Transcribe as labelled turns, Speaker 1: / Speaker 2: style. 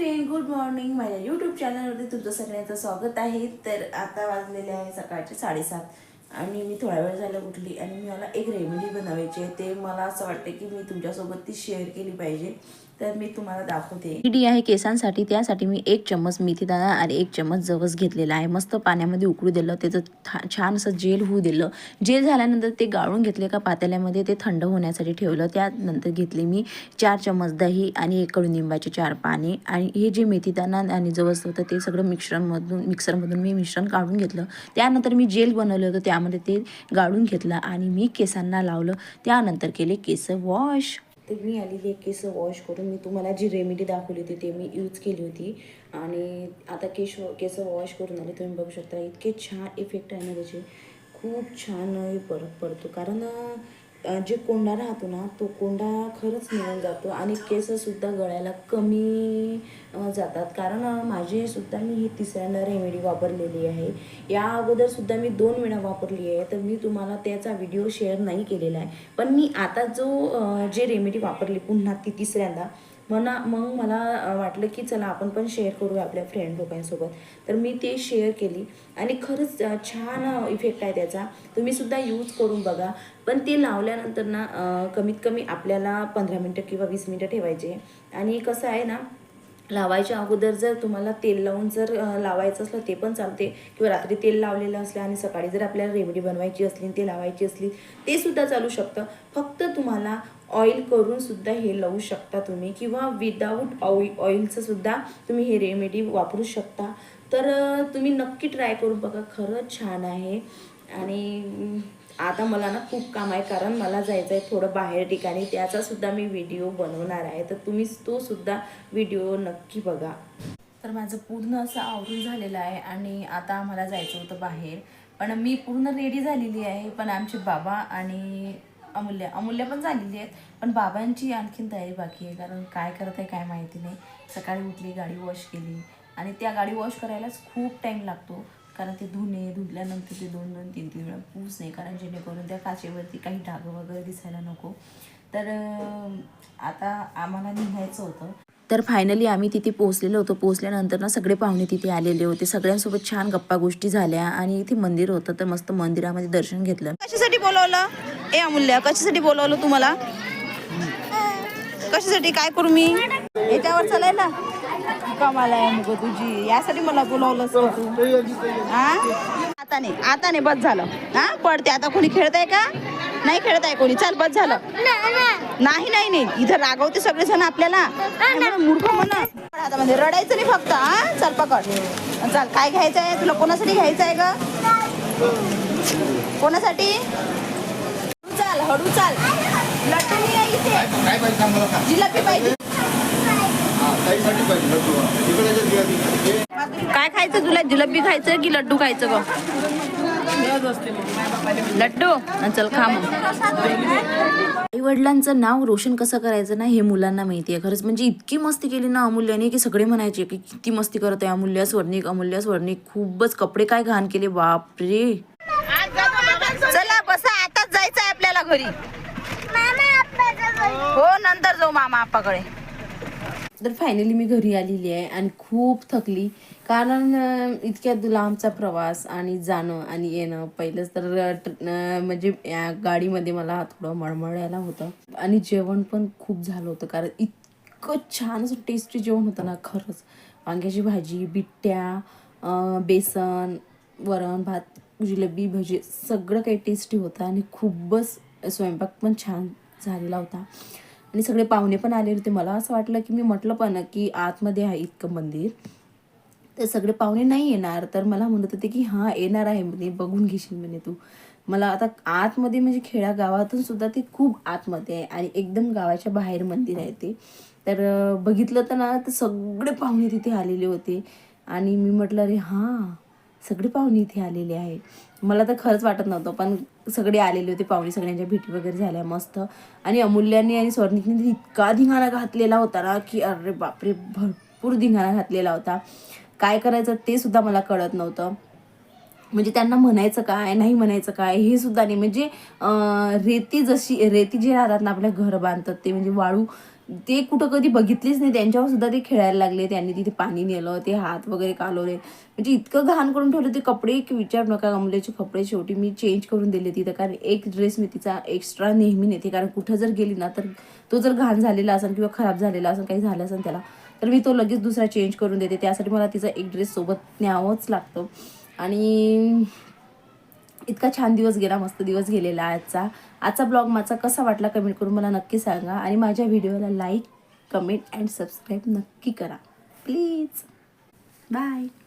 Speaker 1: Friend good morning. माझ्या YouTube चॅनलवरती तुमचं सगळ्यांचं स्वागत आहे. तर आता वाजलेले आहे सकाळचे साडेसात आणि मी थोडा वेळ झालं उठली आणि मला एक रेमेडी बनवायची आहे. ते मला असं वाटतं की मी तुमच्यासोबत ती शेअर केली पाहिजे. तर मी तुम्हाला दाखवते.
Speaker 2: डी आहे केसांसाठी त्यासाठी मी एक चम्मच मेथीदाणा आणि एक चम्मच जवस घेतलेला आहे. मस्त पाण्यामध्ये उकळू दिलं त्याचं छान असं जेल होऊ दिलं. जेल झाल्यानंतर ते गाळून घेतले का पातेल्यामध्ये ते थंड होण्यासाठी ठेवलं. त्यानंतर घेतले मी चार चम्मच दही आणि एक कडुनिंबाचे चार पाने आणि हे जे मेथीदाणा आणि जवस होतं ते सगळं मिश्रणमधून मिक्सरमधून मी मिश्रण काढून घेतलं. त्यानंतर मी जेल बनवलं होतं त्यामध्ये ते गाळून घेतलं आणि मी केसांना लावलं. त्यानंतर केले केस वॉश.
Speaker 1: तर मी आलेली आहे केस वॉश करून मी तुम्हाला जी रेमेडी दाखवली होती ते मी यूज केली होती. आणि आता केश केस वॉश करून आले तुम्ही बघू शकता इतके छान इफेक्ट आहे ना त्याचे. खूप छान फरक पडतो. कारण जे कोंडा राहतो ना तो कोंडा खरंच निघून जातो आणि केससुद्धा गळायला कमी जातात. कारण अं, माझे सुद्धा मी ही तिसऱ्यांदा रेमेडी वापरलेली आहे. या अगोदरसुद्धा मी दोन वेळा वापरली आहे तर मी तुम्हाला त्याचा व्हिडिओ शेअर नाही केलेला आहे. पण मी आता जो जे रेमेडी वापरली पुन्हा ती तिसऱ्यांदा मना मग मला वाटलं की चला आपण पण शेअर करूया आपल्या फ्रेंड लोकांसोबत. तर मी ते शेअर केली. आणि खरंच छान इफेक्ट आहे त्याचा. तुम्ही सुद्धा यूज करून बघा. पण ते लावल्यानंतर ना कमीत कमी आपल्याला पंधरा मिनटं किंवा वीस मिनटं ठेवायचे. आणि कसं आहे ना लावायच्या अगोदर जर तुम्हाला तेल लावून जर लावायचं असलं ते पण चालते. किंवा रात्री तेल लावलेलं असलं आणि सकाळी जर आपल्याला रेमेडी बनवायची असली ते लावायची असली ते सुद्धा चालू शकतं. फक्त तुम्हाला ऑइल करून सुद्धा हे लावू शकता तुम्ही. किंवा विदाऊट ऑइ ऑइलचं सुद्धा तुम्ही हे रेमेडी वापरू शकता. तर तुम्ही नक्की ट्राय करून बघा. खरंच छान आहे. आणि आता मला ना खूप काम आहे. कारण मला जायचं आहे थोडं बाहेर ठिकाणी. त्याचासुद्धा मी व्हिडिओ बनवणार आहे. तर तुम्ही तो सुद्धा व्हिडिओ नक्की बघा. तर माझं पूर्ण असं आवरून झालेलं आहे. आणि आता आम्हाला जायचं होतं बाहेर. पण मी पूर्ण रेडी झालेली आहे. पण आमचे बाबा आणि अमूल्य अमूल्य पण झालेली आहेत. पण बाबांची आणखीन तयारी बाकी आहे कारण काय करत आहे काय माहिती नाही. सकाळी उठली गाडी वॉश केली आणि त्या गाडी वॉश करायलाच खूप टाईम लागतो. कारण ते धुणे धुतल्यानंतर ते दोन दोन तीन तीन वेळा पुसणे कारण जेणेकरून त्या काचेवरती काही डाग वगैरे दिसायला नको. तर आता आम्हाला निघायचं होतं.
Speaker 2: तर फायनली आम्ही तिथे पोहोचलेलो होतो. पोहोचल्यानंतर ना सगळे पाहुणे तिथे आलेले होते. सगळ्यांसोबत छान गप्पा गोष्टी झाल्या आणि इथे मंदिर होतं. तर मस्त मंदिरामध्ये दर्शन घेतलं.
Speaker 3: कशासाठी बोलवलं? ए अमूल्य कशासाठी बोलवलं तुम्हाला? कशासाठी? काय करू मी? याच्यावर चालायला कमाला आहे मग तुझी. यासाठी मला बोलवलंस तू. हा आता नाही. आता नाही बस झालं. हा पडते. आता कोणी खेळत का? नाही खेळत आहे कोणी. चल बस झालं. नाही नाही नाही. इथं रागवते सगळे जण आपल्याला मूर्ख म्हणा. आता म्हणजे रडायचं नाही फक्त हा चल पकड. चल काय घ्यायचं आहे तुला कोणासाठी घ्यायचं आहे का कोणासाठी? हळू चाल. आहे इथे.
Speaker 4: काय पाहिजे सांग मला सांग.
Speaker 3: पाहिजे.
Speaker 4: हा ताईसाठी पाहिजे लड्डू इकडे जे दिवा दिवा. हे
Speaker 3: काय खायचं तुला? जिलेबी खायचं की लड्डू खायचं ग? लड्डू? आणि चल खा मग.
Speaker 2: आई वडिलांचं नाव रोशन कसं करायचं ना हे मुलांना माहिती आहे खरंच म्हणजे इतकी मस्ती केली ना अमूल्याने की सगळे म्हणायचे की किती मस्ती करत आहे अमूल्य स्वर्णिक अमूल्य स्वर्णिक. खूपच कपडे काय घाण केले. बापरे
Speaker 3: चला बसा आताच जायचं आहे आपल्याला घरी. हो नंतर जाऊ मामा आप्पाकडे.
Speaker 1: तर फायनली मी घरी आलेली आहे आणि खूप थकली. कारण इतक्या लांबचा प्रवास आणि जाणं आणि येणं पहिलंच तर म्हणजे या गाडीमध्ये मला थोडं मळमळायला होतं. आणि जेवण पण खूप झालं होतं कारण इतकं छान असं टेस्टी जेवण होतं ना खरंच. वांग्याची भाजी बिट्ट्या बेसन वरण भात जिलेबी भजी सगळं काही टेस्टी होतं आणि खूपच स्वयंपाक पण छान झालेला होता. आणि सगळे पाहुणे पण आले होते. मला असं वाटलं की मी म्हटलं पण की आतमध्ये आहे इतकं मंदिर. तर सगळे पाहुणे नाही येणार. तर मला म्हणत होते की हां येणार आहे म्हणे. बघून घेशील म्हणे तू. मला आता आतमध्ये म्हणजे खेड्या गावातून सुद्धा ते खूप आतमध्ये आहे. आणि एकदम गावाच्या बाहेर मंदिर आहे ते. तर बघितलं तर ना तर सगळे पाहुणे तिथे आलेले होते. आणि मी म्हटलं अरे हां. सगळे पाहुणे इथे आलेले आहे. मला तर खरंच वाटत नव्हतं पण सगळे आलेले होते पाहुणे सगळ्यांच्या भेटी वगैरे झाल्या मस्त. आणि अमूल्याने आणि स्वर्णिकने इतका धिंगाणा घातलेला होता ना की अरे बापरे भरपूर धिंगाणा घातलेला होता. काय करायचं ते सुद्धा मला कळत नव्हतं. म्हणजे त्यांना म्हणायचं काय नाही म्हणायचं काय हे सुद्धा नाही. म्हणजे रेती जशी रेती जे राहतात ना आपल्या घर बांधतात ते म्हणजे वाळू ते कुठं कधी बघितलीच नाही. त्यांच्यावर सुद्धा ते खेळायला लागले. त्यांनी तिथे पाणी नेलं ते हात वगैरे कालवले. म्हणजे इतकं घाण करून ठेवलं ते कपडे एक विचार नका कमलेचे कपडे शेवटी मी चेंज करून दिले तिथं. कारण एक ड्रेस मी तिचा एक्स्ट्रा नेहमी नेते. कारण कुठं जर गेली ना तर तो जर घाण झालेला असेल किंवा खराब झालेला असेल काही झालं असेल त्याला तर मी तो लगेच दुसरा चेंज करून देते. त्यासाठी मला तिचा एक ड्रेस सोबत न्यावंच लागतं. आणि इतका छान दिवस गेला मस्त दिवस गेलेला आजचा. आजचा ब्लॉग माझा कसा वाटला कमेंट करून मला नक्की सांगा. आणि माझ्या व्हिडिओला लाईक कमेंट अँड सबस्क्राईब नक्की करा. प्लीज. बाय.